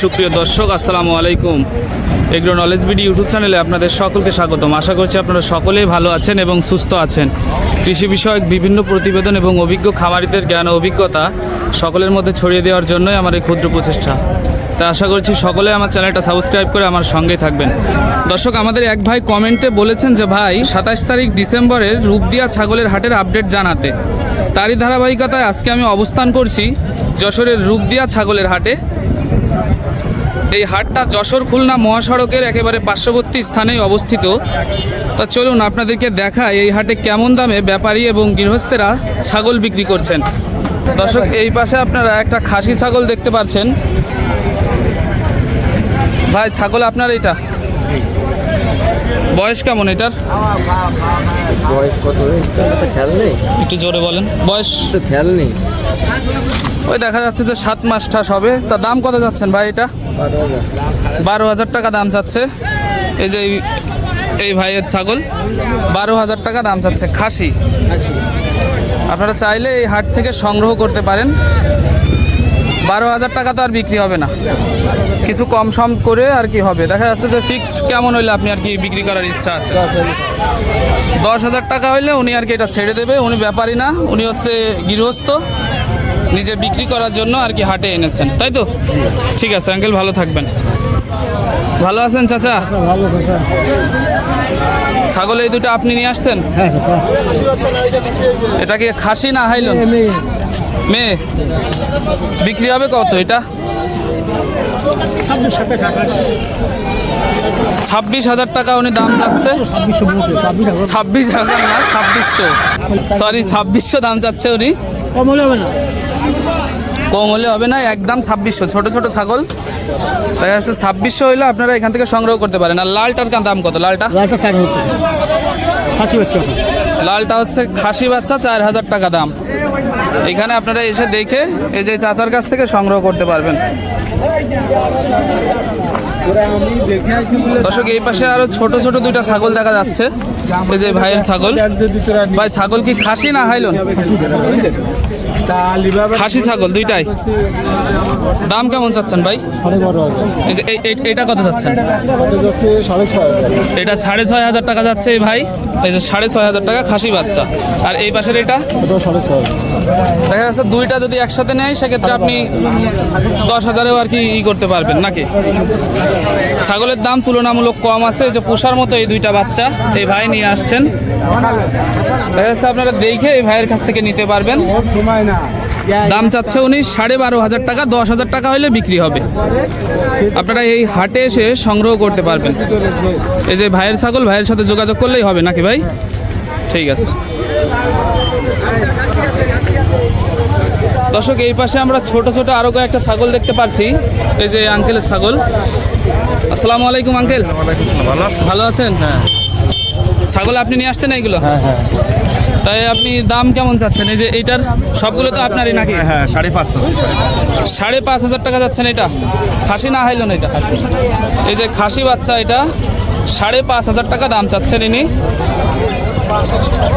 সুপ্রিয় দর্শক, আসসালামু আলাইকুম। এগ্রো নলেজ বিডি ইউটিউব চ্যানেলে আপনাদের সকলকে স্বাগতম। আশা করছি আপনারা সকলেই ভালো আছেন এবং সুস্থ আছেন। কৃষি বিষয়ক বিভিন্ন প্রতিবেদন এবং অভিজ্ঞ খামারিদের জ্ঞান ও অভিজ্ঞতা সকলের মধ্যে ছড়িয়ে দেওয়ার জন্যই আমার এই ক্ষুদ্র প্রচেষ্টা। তা আশা করছি সকলে আমার চ্যানেলটা সাবস্ক্রাইব করে আমার সঙ্গেই থাকবেন। দর্শক, আমাদের এক ভাই কমেন্টে বলেছেন যে, ভাই, সাতাশ তারিখ ডিসেম্বরের রূপদিয়া ছাগলের হাটের আপডেট জানাতে। তারই ধারাবাহিকতায় আজকে আমি অবস্থান করছি যশোরের রূপদিয়া ছাগলের হাটে। এই হাটটা যশোর খুলনা মহাসড়কের একেবারে পার্শ্ববর্তী স্থানেই অবস্থিত। তা চলুন আপনাদেরকে দেখা এই হাটে কেমন দামে ব্যাপারী এবং গৃহস্থেরা ছাগল বিক্রি করছেন। দর্শক, এই পাশে আপনারা একটা খাসি ছাগল দেখতে পাচ্ছেন। ভাই, ছাগল আপনার এটা বয়স কেমন এটার? বয়স কত? খেয়াল নেই। একটু জোরে বলেন। বয়স? তো খেয়াল নেই। ওই দেখা যাচ্ছে যে সাত মাস ঠাস হবে। তা দাম কত যাচ্ছেন ভাই এটা? বারো হাজার। টাকা দাম চাচ্ছে এই যে এই- এই ভাইয়ের ছাগল। বারো হাজার টাকা দাম চাচ্ছে খাসি। আপনারা চাইলে এই হাট থেকে সংগ্রহ করতে পারেন। বারো হাজার টাকা তো আর বিক্রি হবে না। কিছু কম সম করে আর কি হবে। দেখা যাচ্ছে যে ফিক্সড কেমন হইলে আপনি আর কি বিক্রি করার ইচ্ছা আছে। দশ হাজার টাকা হইলে উনি আর কি এটা ছেড়ে দেবে উনি ব্যাপারী না উনি হচ্ছে গৃহস্থ নিজে বিক্রি করার জন্য আর কি হাটে এনেছেন তাই তো? ঠিক আছে আঙ্কেল ভালো থাকবেন। ভালো আছেন চাচা? ছাগল এই দুটো আপনি নিয়ে আসছেন? হ্যাঁ এটা কি খাসি না হাইলন? মেয়ে। বিক্রি হবে কত এটা? ছাব্বিশ হাজার টাকা উনি দাম চাচ্ছে। ছাব্বিশ হাজার না ছাব্বিশশো। সরি ছাব্বিশশো দাম চাচ্ছে উনি। কম হলে হবে না কম হলে হবে না একদম ছাব্বিশশো। ছোট ছোট ছাগল। দেখা যাচ্ছে ছাব্বিশশো হইলে আপনারা এখান থেকে সংগ্রহ করতে পারেন। আর লালটার দাম কত? লালটা? লালটা হচ্ছে খাসি বাচ্চা চার হাজার টাকা দাম। এখানে আপনারা এসে দেখে এই যে চাচার কাছ থেকে সংগ্রহ করতে পারবেন। দর্শক, এই পাশে আরও ছোট ছোট দুইটা ছাগল দেখা যাচ্ছে। যে ভাইয়ের ছাগল। ভাই, ছাগল কি খাসি না হাইলন? খাসি ছাগল দুইটাই। দাম কেমন চাচ্ছেন ভাই? এই যে এটা কত চাচ্ছেন? এটা সাড়ে ছয় হাজার টাকা যাচ্ছে ভাই। এই যে সাড়ে ছয় হাজার টাকা খাসি বাচ্চা। আর এই পাশের এটা? দেখা যাচ্ছে দুইটা যদি একসাথে নেয়, সেক্ষেত্রে আপনি দশ হাজারেও আর কি ই করতে পারবেন নাকি? ছাগলের দাম তুলনামূলক কম আছে। যে পোষার মতো এই দুইটা বাচ্চা এই ভাই নিয়ে আসছেন। দেখা যাচ্ছে আপনারা দেখে এই ভাইয়ের কাছ থেকে নিতে পারবেন। দাম চাচ্ছে উনি সাড়ে বারো হাজার টাকা দশ হাজার টাকা হলে বিক্রি হবে। আপনারা এই হাটে এসে সংগ্রহ করতে পারবেন। এই যে ভাইয়ের ছাগল ভাইয়ের সাথে যোগাযোগ করলেই হবে নাকি ভাই? ঠিক আছে। দর্শক এই পাশে আমরা ছোট ছোট আরও কয়েকটা ছাগল দেখতে পাচ্ছি এই যে আঙ্কেলের ছাগল। আসসালামু আলাইকুম আঙ্কেল। ভালো আছেন? হ্যাঁ। ছাগল আপনি নিয়ে আসছেন এইগুলো? হ্যাঁ হ্যাঁ। তাই আপনি দাম কেমন চাচ্ছেন? এই যে এইটার সবগুলো তো আপনারই নাকি? হ্যাঁ সাড়ে পাঁচশো সাড়ে পাঁচ। হাজার টাকা যাচ্ছেন এটা? খাসি না হাইলো না এটা? এই যে খাসি বাচ্চা এটা সাড়ে পাঁচ হাজার টাকা দাম চাচ্ছেন ইনি।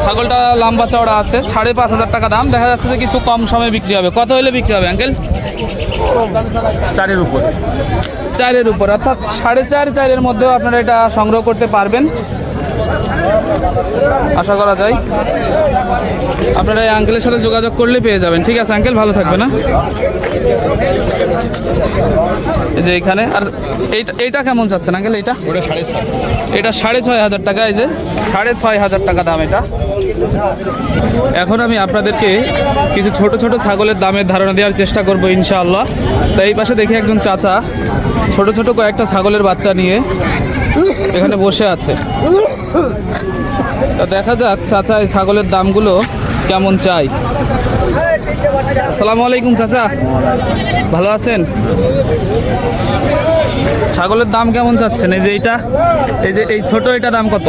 ছাগলটা লম্বা চওড়া আছে সাড়ে পাঁচ হাজার টাকা দাম। দেখা যাচ্ছে যে কিছু কম সময়ে বিক্রি হবে। কত হলে বিক্রি হবে অ্যাঙ্কেল চারের উপর। চারের উপর অর্থাৎ সাড়ে চার চারের মধ্যেও আপনারা এটা সংগ্রহ করতে পারবেন। আশা করা যায়। আপনারা এই আঙ্কেলের সাথে যোগাযোগ করলে পেয়ে যাবেন। ঠিক আছে আঙ্কেল ভালো থাকবে না এই যে এখানে। আর এইটা এইটা কেমন চাচ্ছেন আঙ্কেল এইটা? এটা সাড়ে ছয় হাজার টাকা এই যে। সাড়ে ছয় হাজার টাকা দাম এটা। এখন আমি আপনাদেরকে কিছু ছোট ছোট ছাগলের দামের ধারণা দেওয়ার চেষ্টা করব ইনশাআল্লাহ। তো এই পাশে দেখি একজন চাচা ছোট ছোট কয়েকটা ছাগলের বাচ্চা নিয়ে এখানে বসে আছে। তা দেখা যাক চাচা, এই ছাগলের দামগুলো কেমন চাই। আসসালামু আলাইকুম চাচা। ভালো আছেন? ছাগলের দাম কেমন চাচ্ছেন? এই যে এইটা, এই যে এই ছোট এটা দাম কত?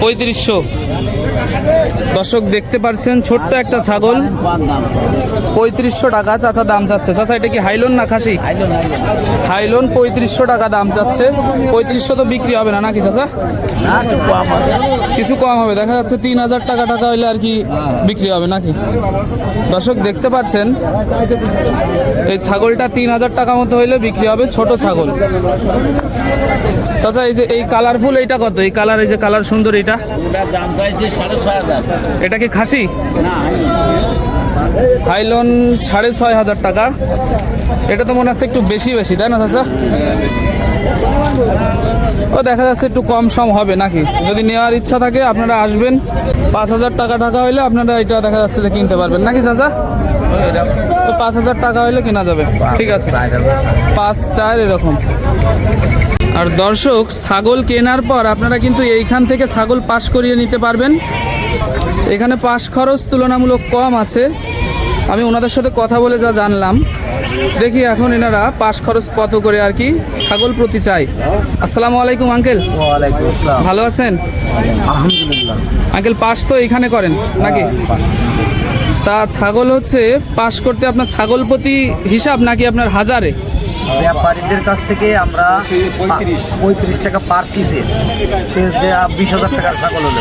পঁয়ত্রিশশো। দর্শক দেখতে পারছেন, ছোট্ট একটা ছাগল। পঁয়ত্রিশশো টাকা চাচা দাম চাচ্ছে। চাচা, এটা কি হাইলোন না খাসি? হাইলোন পঁয়ত্রিশশো টাকা দাম চাচ্ছে। পঁয়ত্রিশশো তো বিক্রি হবে না, নাকি চাচা? কিছু কম হবে। দেখা যাচ্ছে তিন হাজার টাকা টাকা হইলে আর কি বিক্রি হবে নাকি? দর্শক দেখতে পাচ্ছেন, এই ছাগলটা তিন হাজার টাকা মতো হইলে বিক্রি হবে ছোট ছাগল। চাচা এই যে এই কালারফুল এইটা কত? এই কালার এই যে কালার সুন্দর এটা এটা কি খাসি? হাইলন সাড়ে ছয় হাজার টাকা। এটা তো মনে হচ্ছে একটু বেশি বেশি তাই না চাচা? ও দেখা যাচ্ছে একটু কম সম হবে নাকি? যদি নেওয়ার ইচ্ছা থাকে আপনারা আসবেন। পাঁচ হাজার টাকা টাকা হইলে আপনারা এটা দেখা যাচ্ছে যে কিনতে পারবেন। নাকি চাচা? তো পাঁচ হাজার টাকা হইলে কেনা যাবে। ঠিক আছে। পাঁচ চার এরকম। আর দর্শক ছাগল কেনার পর আপনারা কিন্তু এইখান থেকে ছাগল পাস করিয়ে নিতে পারবেন। এখানে পাস খরচ তুলনামূলক কম আছে। আমি ওনাদের সাথে কথা বলে যা জানলাম। দেখি এখন এনারা পাস খরচ কত করে আর কি ছাগল প্রতি চাই। আসসালামু আলাইকুম আঙ্কেল। ভালো আছেন? আলহামদুলিল্লাহ। আঙ্কেল পাস তো এখানে করেন নাকি? তা ছাগল হচ্ছে পাস করতে আপনার ছাগল প্রতি হিসাব নাকি আপনার হাজারে? ব্যাপারীদের কাছ থেকে আমরা পঁয়ত্রিশ। টাকা পার পিসে বিশ হাজার টাকার ছাগল হলো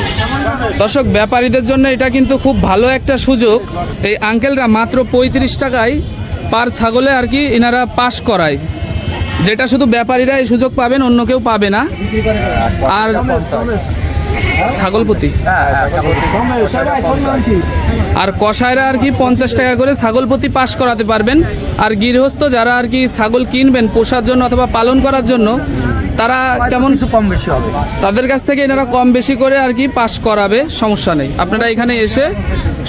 দর্শক ব্যাপারীদের জন্য এটা কিন্তু খুব ভালো একটা সুযোগ। এই আঙ্কেলরা মাত্র পঁয়ত্রিশ টাকায় পার ছাগলে আর কি এনারা পাস করায়। যেটা শুধু ব্যাপারীরা এই সুযোগ পাবেন অন্য কেউ পাবে না। আর ছাগলপতি আর কষায়রা আর কি পঞ্চাশ টাকা করে ছাগল প্রতি পাশ করাতে পারবেন। আর গৃহস্থ যারা আর কি ছাগল কিনবেন পোষার জন্য অথবা পালন করার জন্য তারা কেমন কম বেশি হবে। তাদের কাছ থেকে এনারা কম বেশি করে আর কি পাস করাবে সমস্যা নেই। আপনারা এখানে এসে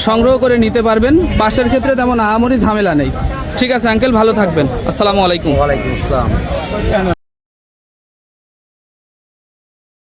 সংগ্রহ করে নিতে পারবেন। পাশের ক্ষেত্রে তেমন আহামরি ঝামেলা নেই। ঠিক আছে আঙ্কেল ভালো থাকবেন। আসসালামু আলাইকুম। ওয়ালাইকুম আসসালাম।